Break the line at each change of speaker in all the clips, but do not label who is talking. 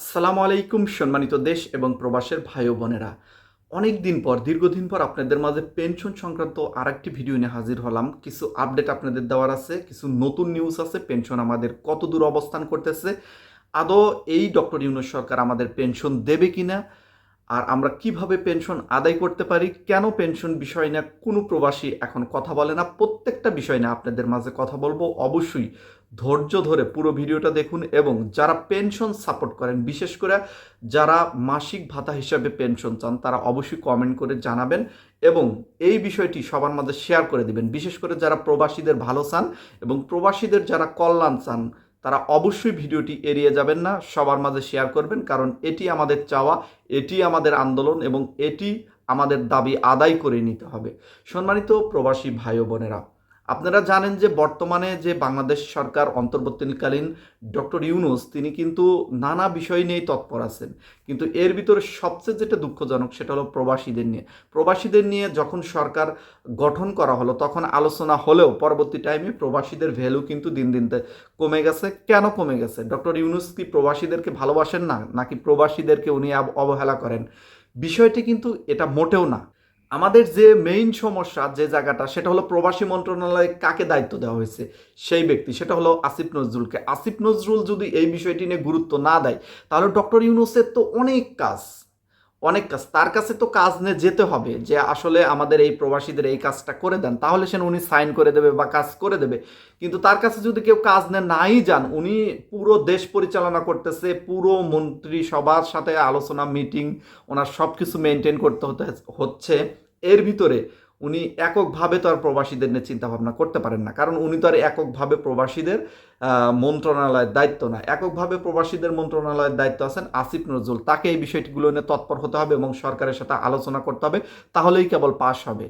আসসালামু আলাইকুম, সম্মানিত দেশ এবং প্রবাসের ভাই বোনেরা। অনেক দিন পর, দীর্ঘদিন পর আপনাদের মাঝে পেনশন সংক্রান্ত আরেকটি ভিডিও নিয়ে হাজির হলাম। কিছু আপডেট আপনাদের দেওয়ার আছে, কিছু নতুন নিউজ আছে পেনশন আমাদের কত দূর অবস্থান করতেছে, আদৌ এই ডক্টর ইউনুস সরকার আমাদের পেনশন দেবে কি না আর আমরা কীভাবে পেনশন আদায় করতে পারি, কেন পেনশন বিষয় না কোনো প্রবাসী এখন কথা বলে না, প্রত্যেকটা বিষয় না আপনাদের মাঝে কথা বলব। অবশ্যই ধৈর্য ধরে পুরো ভিডিওটা দেখুন এবং যারা পেনশন সাপোর্ট করেন, বিশেষ করে যারা মাসিক ভাতা হিসাবে পেনশন চান, তারা অবশ্যই কমেন্ট করে জানাবেন এবং এই বিষয়টি সবার মাঝে শেয়ার করে দিবেন। বিশেষ করে যারা প্রবাসীদের ভালো চান এবং প্রবাসীদের যারা কল্যাণ চান, তারা অবশ্যই ভিডিওটি এড়িয়ে যাবেন না, সবার মাঝে শেয়ার করবেন কারণ এটি আমাদের চাওয়া, এটি আমাদের আন্দোলন এবং এটি আমাদের দাবি আদায় করে নিতে হবে। সম্মানিত প্রবাসী ভাই বোনেরা আপনারা জানেন যে বর্তমানে যে বাংলাদেশ সরকার অন্তর্বর্তীকালীন ডক্টর ইউনুস, তিনি কিন্তু নানা বিষয় নিয়েই তৎপর আছেন। কিন্তু এর ভিতরে সবচেয়ে যেটা দুঃখজনক সেটা হলো প্রবাসীদের নিয়ে। প্রবাসীদের নিয়ে যখন সরকার গঠন করা হলো, তখন আলোচনা হলেও পরবর্তী টাইমে প্রবাসীদের ভ্যালু কিন্তু দিন দিন কমে গেছে। কেন কমে গেছে? ডক্টর ইউনুস কি প্রবাসীদেরকে ভালোবাসেন না, নাকি প্রবাসীদেরকে উনি অবহেলা করেন? বিষয়টি কিন্তু এটা মোটেও না। আমাদের যে মেইন সমস্যা যে জায়গাটা, সেটা হলো প্রবাসী মন্ত্রণালয়ে কাকে দায়িত্ব দেওয়া হয়েছে? সেই ব্যক্তি, সেটা হলো আসিফ নজরুলকে। আসিফ নজরুল যদি এই বিষয়টি নিয়ে গুরুত্ব না দেয়, তাহলে ডক্টর ইউনুসের তো অনেক কাজ। অনেক কাজ, তার কাছে তো কাজ নিয়ে যেতে হবে যে আসলে আমাদের এই প্রবাসীদের এই কাজটা করে দেন। তাহলে সে উনি সাইন করে দেবে বা কাজ করে দেবে। কিন্তু তার কাছে যদি কেউ কাজ নিয়ে নাই যান, উনি পুরো দেশ পরিচালনা করতেছে, পুরো মন্ত্রী সবার সাথে আলোচনা, মিটিং, ওনার সব কিছু মেনটেন করতে হতে হচ্ছে। এর ভিতরে উনি এককভাবে তো আর প্রবাসীদের নিয়ে চিন্তা ভাবনা করতে পারেন না। কারণ উনি তো আর এককভাবে প্রবাসীদের মন্ত্রণালয়ের দায়িত্ব না। এককভাবে প্রবাসীদের মন্ত্রণালয়ের দায়িত্ব আছেন আসিফ নজরুল। তাকে এই বিষয়টিগুলো নিয়ে তৎপর হতে হবে এবং সরকারের সাথে আলোচনা করতে হবে। তাহলেই কেবল পাশ হবে।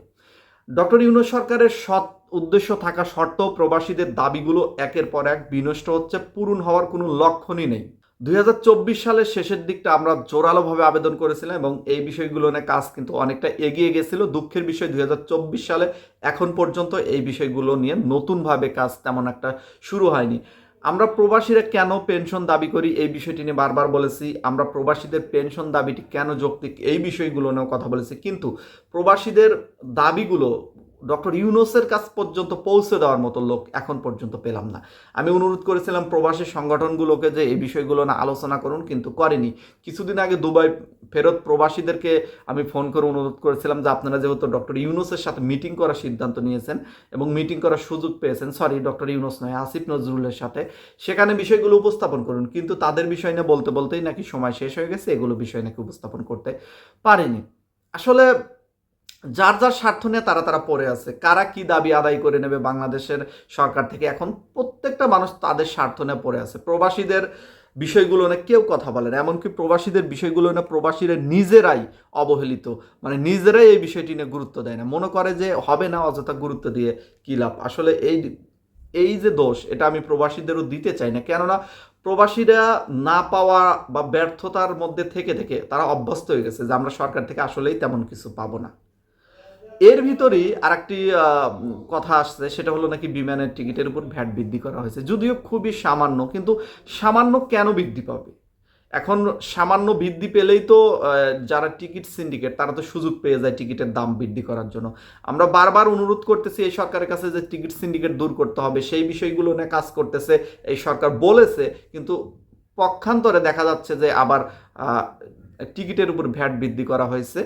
ডক্টর ইউনুস সরকারের সৎ উদ্দেশ্য থাকা সত্ত্বেও প্রবাসীদের দাবিগুলো একের পর এক বিনষ্ট হচ্ছে। পূরণ হওয়ার কোনো লক্ষণই নেই। দুই হাজার চব্বিশ সালের শেষের দিকটা আমরা জোরালোভাবে আবেদন করেছিলাম এবং এই বিষয়গুলো নিয়ে কাজ কিন্তু অনেকটা এগিয়ে গেছিল। দুঃখের বিষয়, দুই হাজার চব্বিশ সালে এখন পর্যন্ত এই বিষয়গুলো নিয়ে নতুনভাবে কাজ তেমন একটা শুরু হয়নি। আমরা প্রবাসীরা কেন পেনশন দাবি করি এই বিষয়টি নিয়ে বারবার বলেছি। আমরা প্রবাসীদের পেনশন দাবিটি কেন যৌক্তিক এই বিষয়গুলো নিয়েও কথা বলেছি। কিন্তু প্রবাসীদের দাবিগুলো ডক্টর ইউনুসের কাছ পর্যন্ত পৌঁছে দেওয়ার মতো লোক এখন পর্যন্ত পেলাম না। আমি অনুরোধ করেছিলাম প্রবাসী সংগঠনগুলোকে যে এই বিষয়গুলো না আলোচনা করুন, কিন্তু করেনি। কিছুদিন আগে দুবাই ফেরত প্রবাসীদেরকে আমি ফোন করে অনুরোধ করেছিলাম যে আপনারা যেহেতু ডক্টর ইউনুসের সাথে মিটিং করার সিদ্ধান্ত নিয়েছেন এবং মিটিং করার সুযোগ পেয়েছেন, সরি, ডক্টর ইউনুস নয়, আসিফ নজরুলের সাথে, সেখানে বিষয়গুলো উপস্থাপন করুন। কিন্তু তাদের বিষয় নিয়ে বলতে, বলতেই নাকি সময় শেষ হয়ে গেছে, এগুলো বিষয় নাকি উপস্থাপন করতে পারেনি। আসলে যার যার স্বার্থ নিয়ে তারা তারা পড়ে আছে, কারা কি দাবি আদায় করে নেবে বাংলাদেশের সরকার থেকে? এখন প্রত্যেকটা মানুষ তাদের স্বার্থ নিয়ে পড়ে আছে। প্রবাসীদের বিষয়গুলো না কেউ কথা বলে না, এমনকি প্রবাসীদের বিষয়গুলো না প্রবাসীরা নিজেরাই অবহেলিত মানে নিজেরাই এই বিষয়টি নিয়ে গুরুত্ব দেয় না। মনে করে যে হবে না, অযথা গুরুত্ব দিয়ে কী লাভ? আসলে এই এই যে দোষ, এটা আমি প্রবাসীদেরও দিতে চাই না। কেননা প্রবাসীরা না পাওয়া বা ব্যর্থতার মধ্যে থেকে থেকে তারা অভ্যস্ত হয়ে গেছে যে আমরা সরকার থেকে আসলেই তেমন কিছু পাবো না। এর ভিতরেই আরেকটি কথা আসছে, সেটা হলো নাকি বিমানের টিকিটের উপর ভ্যাট বৃদ্ধি করা হয়েছে। যদিও খুবই সামান্য, কিন্তু সামান্য কেন বৃদ্ধি পাবে? এখন সামান্য বৃদ্ধি পেলেই তো যারা টিকিট সিন্ডিকেট, তারা তো সুযোগ পেয়ে যায় টিকিটের দাম বৃদ্ধি করার জন্য। আমরা বারবার অনুরোধ করতেছি এই সরকারের কাছে যে টিকিট সিন্ডিকেট দূর করতে হবে। সেই বিষয়গুলো নিয়ে কাজ করতেছে, এই সরকার বলেছে, কিন্তু পক্ষান্তরে দেখা যাচ্ছে যে আবার টিকিটের উপর ভ্যাট বৃদ্ধি করা হয়েছে।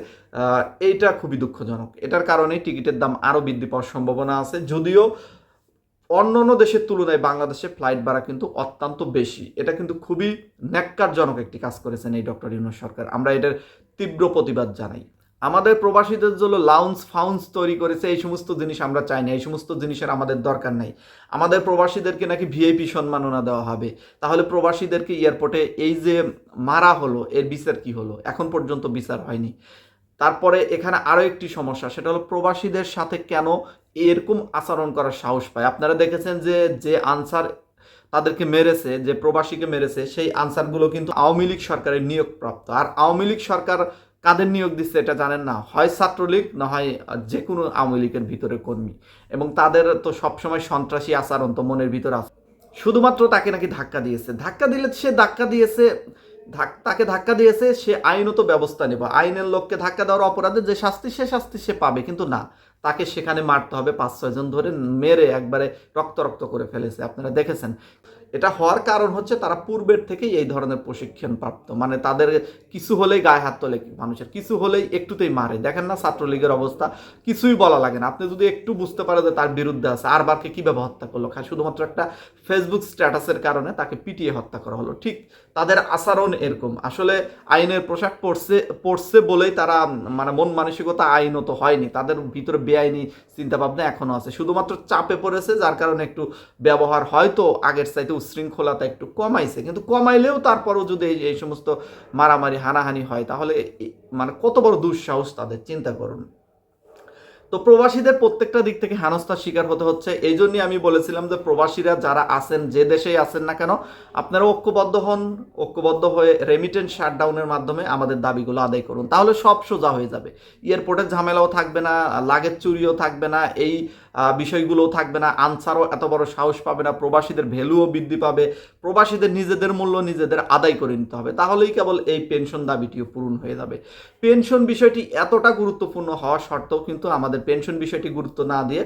এইটা খুবই দুঃখজনক। এটার কারণে টিকিটের দাম আরও বৃদ্ধি পাওয়ার সম্ভাবনা আছে। যদিও অন্য অন্য দেশের তুলনায় বাংলাদেশে ফ্লাইট ভাড়া কিন্তু অত্যন্ত বেশি। এটা কিন্তু খুবই ন্যাক্কারজনক একটি কাজ করেছেন এই ডক্টর ইউনুস সরকার। আমরা এটার তীব্র প্রতিবাদ জানাই। আমাদের প্রবাসীদের জন্য লাউন্স ফাউন্স তৈরি করেছে, এই সমস্ত জিনিস আমরা চাই না, এই সমস্ত জিনিসের আমাদের দরকার নাই। আমাদের প্রবাসীদেরকে নাকি ভিআইপি সম্মাননা দেওয়া হবে। তাহলে প্রবাসীদেরকে এয়ারপোর্টে এই যে মারা হলো, এর বিচার কি হলো? এখন পর্যন্ত বিচার হয়নি। তারপরে এখানে আরও একটি সমস্যা, সেটা হলো প্রবাসীদের সাথে কেন এরকম আচরণ করার সাহস পায়? আপনারা দেখেছেন যে যে আনসার তাদেরকে মেরেছে, যে প্রবাসীকে মেরেছে, সেই আনসারগুলো কিন্তু আওয়ামী লীগ সরকারের নিয়োগপ্রাপ্ত। আর আওয়ামী লীগ সরকার কাদের নিয়োগ দিচ্ছে এটা জানেন না। হয় ছাত্রলীগ, না হয় যে কোনো আওয়ামী লীগের ভিতরে কর্মী। এবং তাদের তো সবসময় সন্ত্রাসী আচরণ তো মনের ভিতরে আছে। শুধুমাত্র তাকে নাকি ধাক্কা দিয়েছে। ধাক্কা দিলে সে ধাক্কা দিয়েছে তাকে ধাক্কা দিয়েছে, সে আইনত ব্যবস্থা নেব। আইনের লোককে ধাক্কা দেওয়ার অপরাধে যে শাস্তি, সে শাস্তি সে পাবে। কিন্তু না, তাকে সেখানে মারতে হবে। পাঁচ ছয়জন ধরে মেরে একবারে রক্ত রক্ত করে ফেলেছে। আপনারা দেখেছেন। এটা হওয়ার কারণ হচ্ছে তারা পূর্বের থেকেই এই ধরনের প্রশিক্ষণ প্রাপ্ত মানে তাদের কিছু হলেই গায়ে হাত তোলে মানুষের, কিছু হলেই একটুতেই মারে। দেখেন না ছাত্রলীগের অবস্থা, কিছুই বলা লাগে না। আপনি যদি একটু বুঝতে পারেন যে তার বিরুদ্ধে আছে আর বারকে কীভাবে হত্যা করল? খালি শুধুমাত্র একটা ফেসবুক স্ট্যাটাসের কারণে তাকে পিটিয়ে হত্যা করা হলো। ঠিক তাদের আচরণ এরকম। আসলে আইনের পোশাক পড়ছে পড়ছে বলেই তারা মানে মন মানসিকতা আইনত হয়নি। তাদের ভিতরে বেআইনি চিন্তাভাবনা এখনও আছে। শুধুমাত্র চাপে পড়েছে, যার কারণে একটু ব্যবহার হয়তো আগের চাইতে উশৃঙ্খলতা একটু কমাইছে, কিন্তু কমাইলেও তারপরও যদি এই সমস্ত মারামারি, হানাহানি হয়, তাহলে মানে কত বড় দুঃসাহস তাদের, চিন্তা করুন। তো প্রবাসীদের প্রত্যেকটা দিক থেকে হেনস্থার শিকার হতে হচ্ছে। এই জন্যই আমি বলেছিলাম যে প্রবাসীরা যারা আছেন, যে দেশেই আছেন না কেন, আপনারা ঐক্যবদ্ধ হন, ঐক্যবদ্ধ হয়ে রেমিটেন্স শাটডাউনের মাধ্যমে আমাদের দাবিগুলো আদায় করুন। তাহলে সব সোজা হয়ে যাবে। এয়ারপোর্টের ঝামেলাও থাকবে না, লাগেজ চুরিও থাকবে না, এই বিষয়গুলোও থাকবে না, আনসারও এত বড় সাহস পাবে না, প্রবাসীদের ভ্যালুও বৃদ্ধি পাবে, প্রবাসীদের নিজেদের মূল্য নিজেদের আদায় করে নিতে হবে। তাহলেই কেবল এই পেনশন দাবিটিও পূরণ হয়ে যাবে। পেনশন বিষয়টি এতটা গুরুত্বপূর্ণ হওয়া সত্ত্বেও কিন্তু আমাদের পেনশন বিষয়টি গুরুত্ব না দিয়ে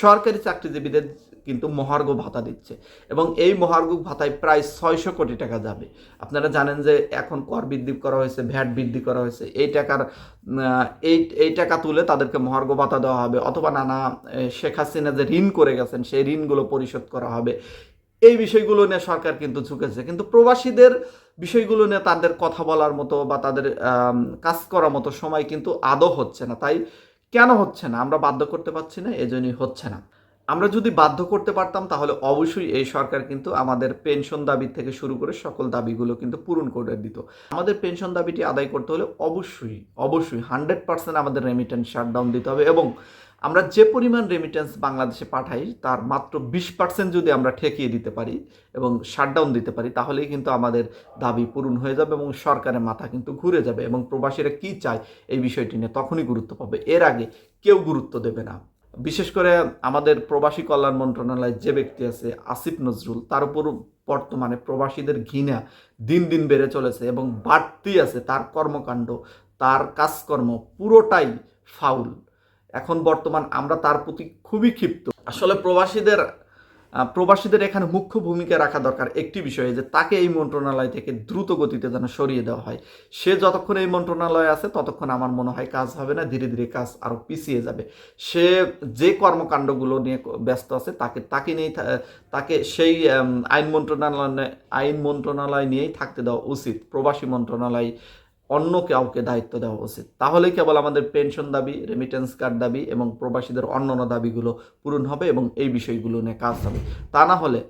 সরকারি চাকরিজীবীদের কিন্তু মহার্ঘ ভাতা দিচ্ছে। এবং এই মহার্ঘ ভাতায় প্রায় ছয়শো কোটি টাকা যাবে। আপনারা জানেন যে এখন কর বৃদ্ধি করা হয়েছে, ভ্যাট বৃদ্ধি করা হয়েছে। এই টাকার এই এই টাকা তুলে তাদেরকে মহার্ঘ ভাতা দেওয়া হবে। অথবা নানা শেখ হাসিনা যে ঋণ করে গেছেন, সেই ঋণগুলো পরিশোধ করা হবে। এই বিষয়গুলো নিয়ে সরকার কিন্তু ঝুঁকেছে। কিন্তু প্রবাসীদের বিষয়গুলো নিয়ে তাদের কথা বলার মতো বা তাদের কাজ করার মতো সময় কিন্তু আদৌ হচ্ছে না। তাই কেন হচ্ছে না? আমরা বাধ্য করতে পারছি না, এজন্যই হচ্ছে না। আমরা যদি বাধ্য করতে পারতাম, তাহলে অবশ্যই এই সরকার কিন্তু আমাদের পেনশন দাবি থেকে শুরু করে সকল দাবিগুলো কিন্তু পূরণ করে দিত। আমাদের পেনশন দাবিটি আদায় করতে হলে অবশ্যই অবশ্যই হান্ড্রেড পার্সেন্ট আমাদের রেমিটেন্স শাটডাউন দিতে হবে এবং আমরা যে পরিমাণ রেমিটেন্স বাংলাদেশে পাঠাই, তার মাত্র বিশ পার্সেন্ট যদি আমরা ঠেকিয়ে দিতে পারি এবং শাটডাউন দিতে পারি, তাহলেই কিন্তু আমাদের দাবি পূরণ হয়ে যাবে এবং সরকারের মাথা কিন্তু ঘুরে যাবে এবং প্রবাসীরা কি চায় এই বিষয়টি নিয়ে তখনই গুরুত্ব পাবে। এর আগে কেউ গুরুত্ব দেবে না। বিশেষ করে আমাদের প্রবাসী কল্যাণ মন্ত্রণালয়ের যে ব্যক্তি আছে আসিফ নজরুল, তার উপর বর্তমানে প্রবাসীদের ঘৃণা দিন দিন বেড়ে চলেছে এবং বাড়তি আছে তার কর্মকাণ্ড, তার কাজকর্ম পুরোটাই ফাউল। এখন বর্তমান আমরা তার প্রতি খুবই ক্ষিপ্ত। আসলে প্রবাসীদের প্রবাসীদের এখানে মুখ্য ভূমিকা রাখা দরকার একটি বিষয়ে, যে তাকে এই মন্ত্রণালয় থেকে দ্রুত গতিতে যেন সরিয়ে দেওয়া হয়। সে যতক্ষণ এই মন্ত্রণালয়ে আছে, ততক্ষণ আমার মনে হয় কাজ হবে না, ধীরে ধীরে কাজ আরও পিছিয়ে যাবে। সে যে কর্মকাণ্ডগুলো নিয়ে ব্যস্ত আছে, তাকে তাকে নিয়েই তাকে সেই আইন মন্ত্রণালয় আইন মন্ত্রণালয় নিয়েই থাকতে দেওয়া উচিত। প্রবাসী মন্ত্রণালয় অন্য কাউকে দায়িত্ব দেওয়া উচিত। তাহলে কেবল আমাদের পেনশন দাবি রেমিটেন্স কার্ড দাবি এবং প্রবাসীদের অন্যান্য দাবিগুলো পূরণ হবে এবং এই বিষয়গুলো নিয়ে কাজ হবে। তা না হলে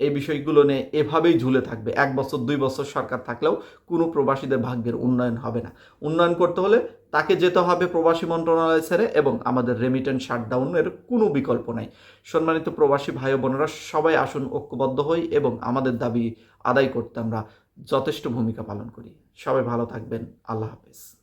এই বিষয়গুলো নিয়ে এভাবেই ঝুলে থাকবে। এক বছর, দুই বছর সরকার থাকলেও কোনো প্রবাসীদের ভাগ্যের উন্নয়ন হবে না। উন্নয়ন করতে হলে তাকে যেতে হবে প্রবাসী মন্ত্রণালয় ছেড়ে এবং আমাদের রেমিটেন্স শাটডাউনের কোনো বিকল্প নাই। সম্মানিত প্রবাসী ভাই বোনেরা, সবাই আসুন ঐক্যবদ্ধ হই এবং আমাদের দাবি আদায় করতে আমরা যথেষ্ট ভূমিকা পালন করি। সবাই ভালো থাকবেন। আল্লাহ হাফেজ।